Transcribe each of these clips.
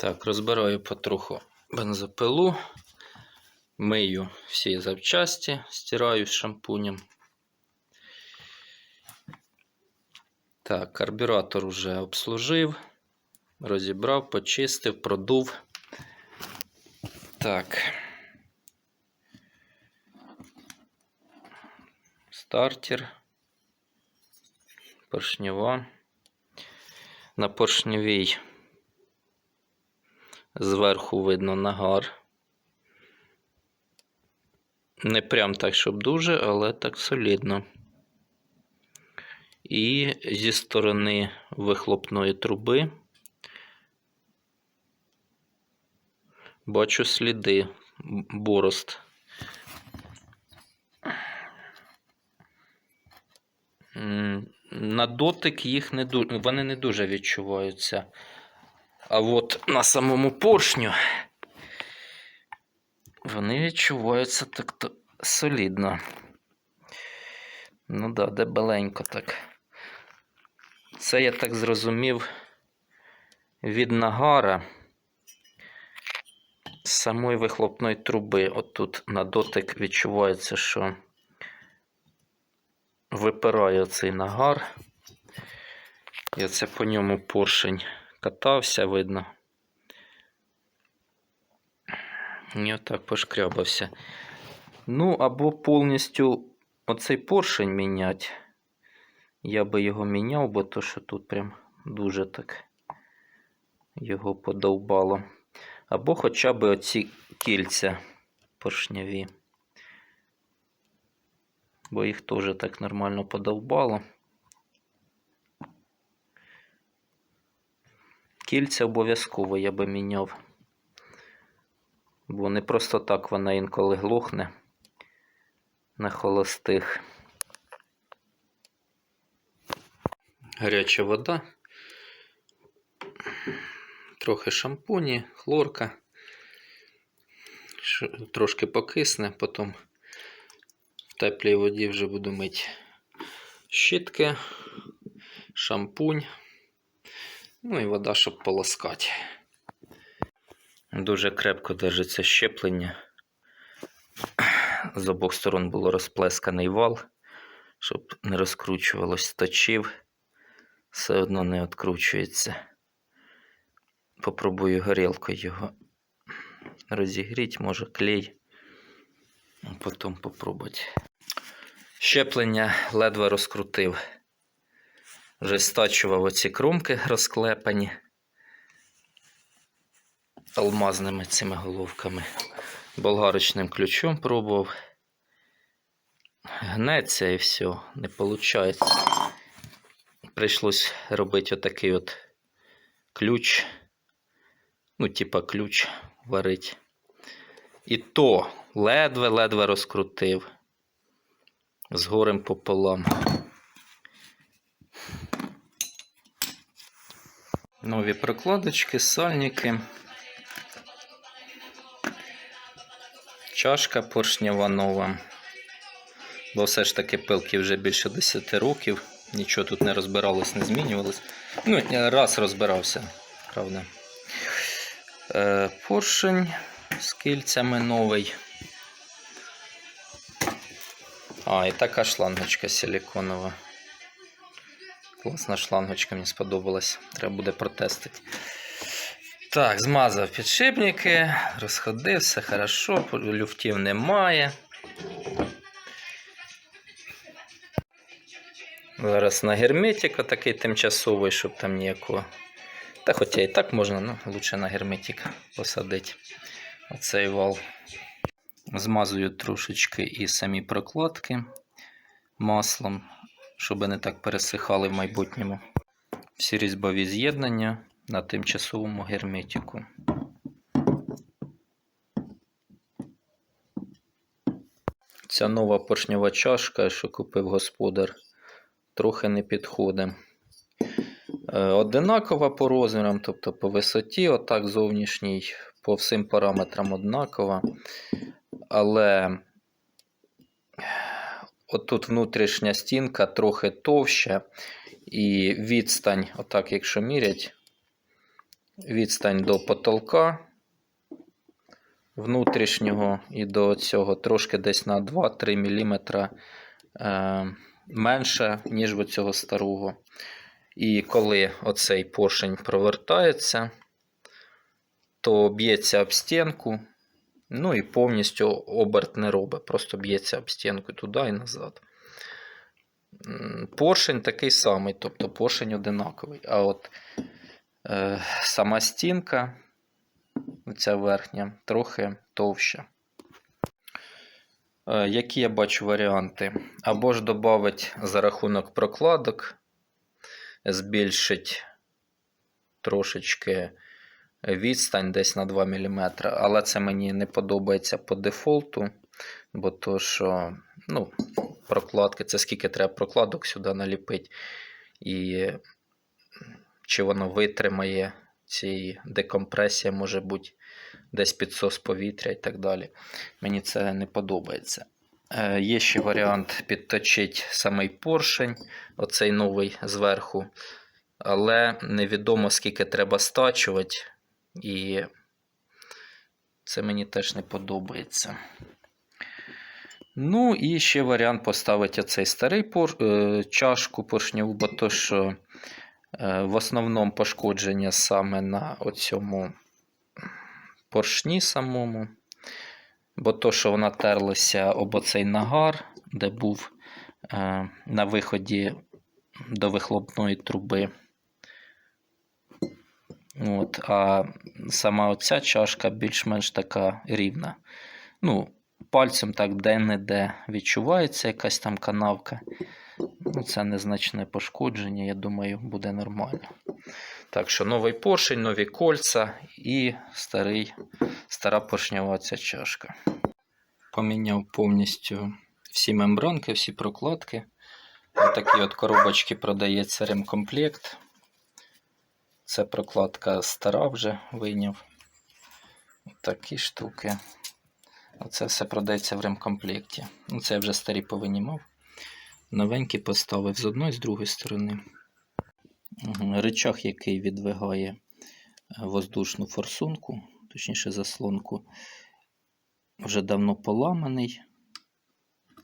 Так, розбираю потроху бензопилу, мию всі запчасті, стираю з шампунем. Так, карбюратор уже обслужив, розібрав, почистив, продув. Так. Стартер. Поршнева. На поршневій зверху видно нагар. Не прям так, щоб дуже, але так солідно. І зі сторони вихлопної труби бачу сліди. М, На дотик їх не ду... вони не дуже відчуваються. А от на самому поршню вони відчуваються так-то солідно. Ну да, дебеленько так. Це я так зрозумів від нагара самої вихлопної труби. От тут на дотик відчувається, що випирає цей нагар. І оце по ньому поршень катався, видно. І отак пошкрябався. Ну, або повністю оцей поршень міняти. Я би його міняв, бо то, що тут прям дуже так його подовбало. Або хоча б оці кільця поршневі. Бо їх теж так нормально подовбало. Кільця обов'язково я би міняв. Бо не просто так вона інколи глухне на холостих. Гаряча вода. Трохи шампуні, хлорка. Трошки покисне, потім в теплій воді вже буду мити щітки, шампунь. Ну і вода, щоб полоскати. Дуже крепко держиться щеплення. З обох сторон було розплесканий вал, щоб не розкручувалось, точив. Все одно не відкручується. Попробую горілкою його розігріти, може клей. А Потім попробувати. Щеплення ледве розкрутив. Вже стачував оці кромки розклепані алмазними цими головками. Болгарочним ключом пробував. Гнеться і все, не виходить. Прийшлось робити отакий от ключ. Ну, типа ключ варить. І то ледве-ледве розкрутив. З горем пополам. Нові прокладочки, сальники. Чашка поршнева нова. Бо все ж таки пилки вже більше 10 років. Нічого тут не розбиралось, не змінювалось. Ну, раз розбирався, правда. Е, поршень з кільцями новий. А, і така шлангочка силиконова. Класна шлангочка, мені сподобалась. Треба буде протестити. Так, змазав підшипники, розходив, все хорошо, люфтів немає. Зараз на герметик такий тимчасовий, щоб там ніякого. Та хоча і так можна, ну лучше на герметик посадити оцей вал. Змазую трошечки і самі прокладки маслом, щоб не так пересихали в майбутньому. Всі різьбові з'єднання на тимчасовому герметику. Ця нова поршнева чашка, що купив господар, трохи не підходить. Е, Одинакова по розмірам, тобто по висоті, отак зовнішній, по всім параметрам однакова. Але отут внутрішня стінка трохи товща, і відстань, отак, якщо мірять, відстань до потолка внутрішнього і до цього трошки десь на 2-3 мм е, менше, ніж в цього старого. І коли оцей поршень провертається, то б'ється об стінку, ну і повністю оберт не робить, просто б'ється об стінку туди і назад. Поршень такий самий, тобто поршень одинаковий. А от е, сама стінка, ця верхня, трохи товща. Е, які я бачу варіанти? Або ж додати за рахунок прокладок, збільшить трошечки відстань десь на 2 мм, але це мені не подобається по дефолту, бо то, що ну, прокладки, це скільки треба прокладок сюди наліпити, і чи воно витримає ці декомпресія, може бути десь підсос повітря і так далі. Мені це не подобається. Е, Є ще варіант підточити самий поршень, оцей новий зверху, але невідомо скільки треба стачувати, і це мені теж не подобається. Ну, і ще варіант поставити оцей старий пор... е, чашку поршневу, бо то, що е, в основному пошкодження саме на оцьому поршні самому. Бо то, що вона терлася об оцей нагар, де був е, на виході до вихлопної труби. От, а сама оця чашка більш-менш така рівна. Ну, пальцем так де-не-де відчувається якась там канавка. Ну, це незначне пошкодження, я думаю, буде нормально. Так що новий поршень, нові кольця і старий, стара поршнева ця чашка. Поміняв повністю всі мембранки, всі прокладки. Ось такі от коробочки продається ремкомплект. Це прокладка стара вже вийняв. Такі штуки. Оце все продається в ремкомплекті. Ну, це я вже старі повинімав. Новенький поставив з одної, з другої сторони. Рычаг, який відвигає е, воздушну форсунку, точніше заслонку, вже давно поламаний.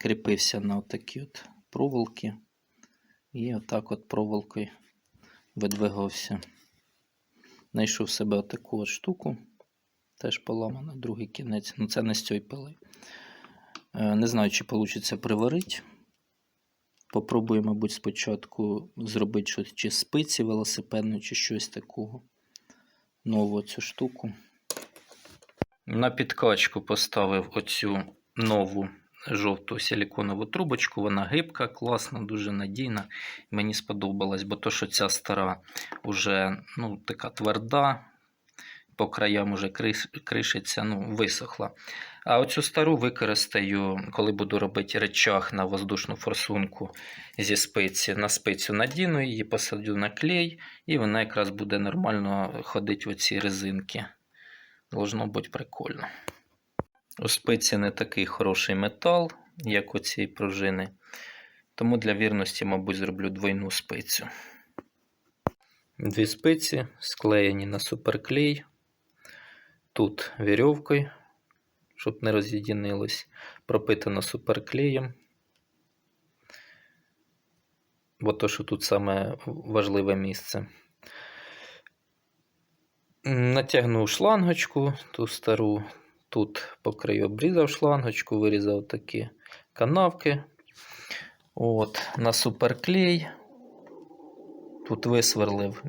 Кріпився на отакі от проволоки. І отак от проволокою видвигався. Знайшов себе отаку от штуку. Теж поламана, другий кінець. Ну це не з цієї пили. Е, Не знаю, чи вийде приварити. Попробую, мабуть, спочатку зробити щось чи спиці велосипедної, чи щось такого. Нову цю штуку. На підкачку поставив оцю нову жовту силіконову трубочку. Вона гибка, класна, дуже надійна. Мені сподобалась, бо то, що ця стара вже ну, така тверда, по краям уже кришиться, ну, висохла. А оцю стару використаю, коли буду робити речах на воздушну форсунку зі спиці. На спицю надіну її, посадю на клей, і вона якраз буде нормально ходити в оці резинки. Должно бути прикольно. У спиці не такий хороший метал, як у цієї пружини. Тому для вірності, мабуть, зроблю двойну спицю. Дві спиці склеєні на суперклей. Тут вірьовкою, щоб не роз'єдинилось, пропитано суперклеєм. Бо то, що тут саме важливе місце. Натягнув шлангочку, ту стару, тут по обрізав шлангочку, вирізав такі канавки. От, на суперклей. Тут висверлив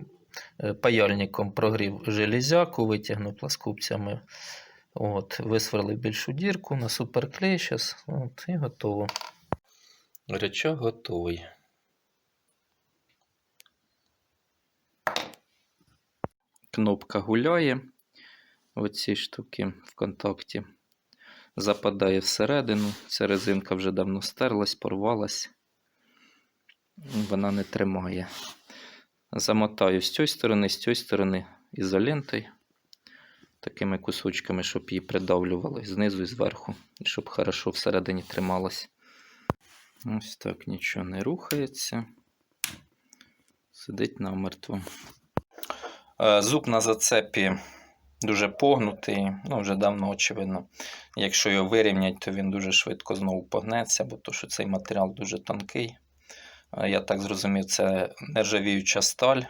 е, паяльником прогрів железяку, витягнув пласкупцями. От, висверлив більшу дірку на суперклей. Зараз, от, і готово. Речах готовий. Кнопка гуляє. Оці штуки в контакті. Западає всередину. Ця резинка вже давно стерлась, порвалась. Вона не тримає. Замотаю з цієї сторони, з цієї сторони ізолентою. Такими кусочками, щоб її придавлювали знизу і зверху, і щоб хорошо всередині трималась. Ось так нічого не рухається. Сидить намертво. Е, Зуб на зацепі дуже погнутий, ну вже давно очевидно. Якщо його вирівнять, то він дуже швидко знову погнеться, бо то, що цей матеріал дуже тонкий. Е, Я так зрозумів, це нержавіюча сталь.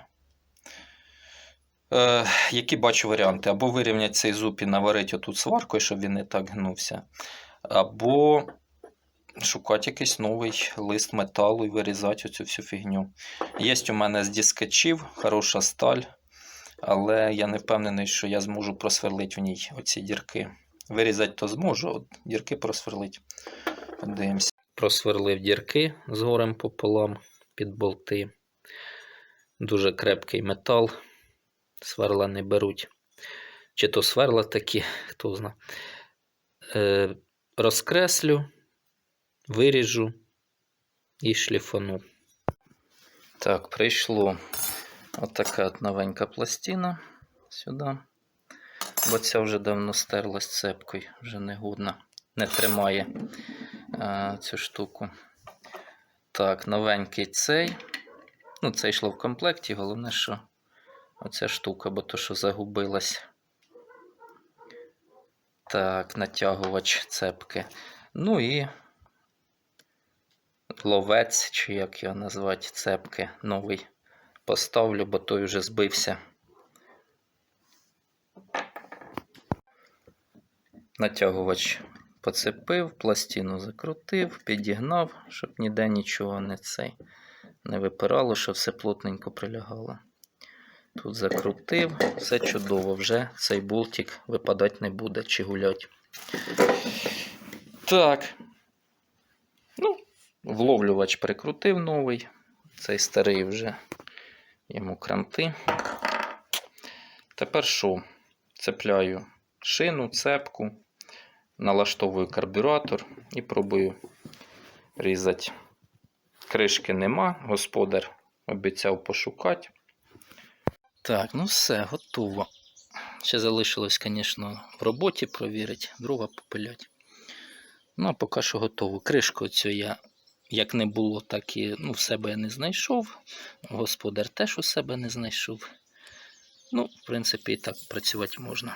Е, які бачу варіанти? Або вирівняти цей зуб і наварити отут сваркою, щоб він не так гнувся. Або шукати якийсь новий лист металу і вирізати оцю всю фігню. Є у мене з дискачів, хороша сталь, але я не впевнений, що я зможу просверлити в ній оці дірки. Вирізати то зможу, от дірки просверлити. Подивимося. Просверлив дірки з горем пополам під болти. Дуже крепкий метал. Сверла не беруть. Чи то сверла такі, хто знає. Е, розкреслю, виріжу і шліфану. Так, прийшло отака от новенька пластина сюди. Бо ця вже давно стерлась цепкою, вже не не тримає а, цю штуку. Так, новенький цей. Ну, це йшло в комплекті, головне, що оця штука, бо то, що загубилась. Так, натягувач цепки. Ну і ловець, чи як його назвати, цепки новий. Поставлю, бо той вже збився. Натягувач поцепив, пластину закрутив, підігнав, щоб ніде нічого не цей не випирало, щоб все плотненько прилягало. Тут закрутив, все чудово, вже цей болтик випадати не буде чи гулять. Так. Ну, вловлювач прикрутив новий. Цей старий вже йому кранти. Тепер що? Цепляю шину, цепку, налаштовую карбюратор і пробую різати. Кришки нема, господар обіцяв пошукати. Так, ну все, готово. Ще залишилось, звісно, в роботі провірити, друга попиляти. Ну, а поки що готово. Кришку цю я як не було, так і ну, в себе я не знайшов. Господар теж у себе не знайшов. Ну, в принципі, і так працювати можна.